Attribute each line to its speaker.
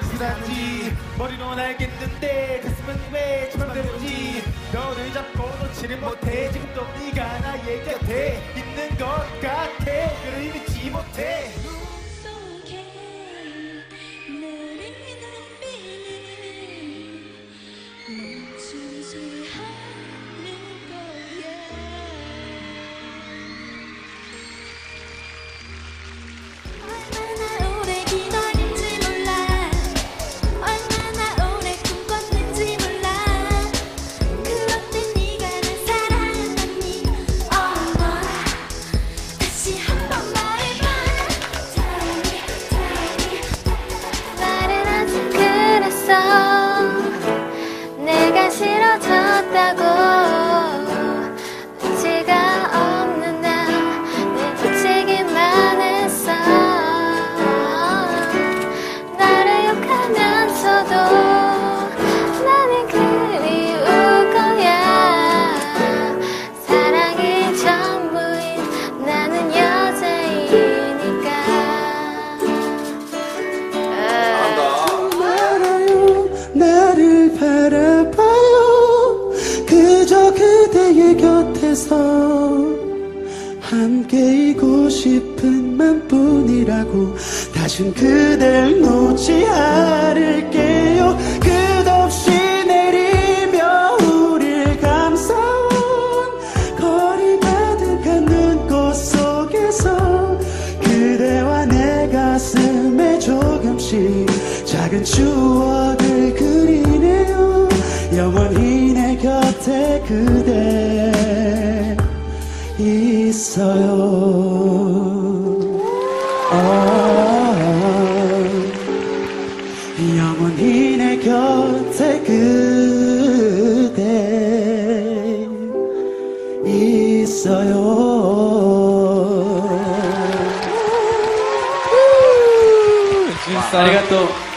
Speaker 1: 무슨한지. 머리로는 알겠는데 가슴은 왜 저맘대로지? 너를 잡고 놓지를 못해. 지금도 네가 나의 곁에 있는 것 같아. 그를 믿지 못해.
Speaker 2: 속에 너를 눈빛 멈추지. 않
Speaker 3: 곁에서 함께이고 싶은 맘뿐이라고 다신 그댈 놓지 않을게요. 끝없이 내리며 우릴 감싸온 거리 가득한 눈꽃 속에서 그대와 내 가슴에 조금씩 작은 추억을 그리네요. 영원히 내 곁에 그대 있어요 아, 영원히 내 곁에 그대 있어요
Speaker 1: 아리가또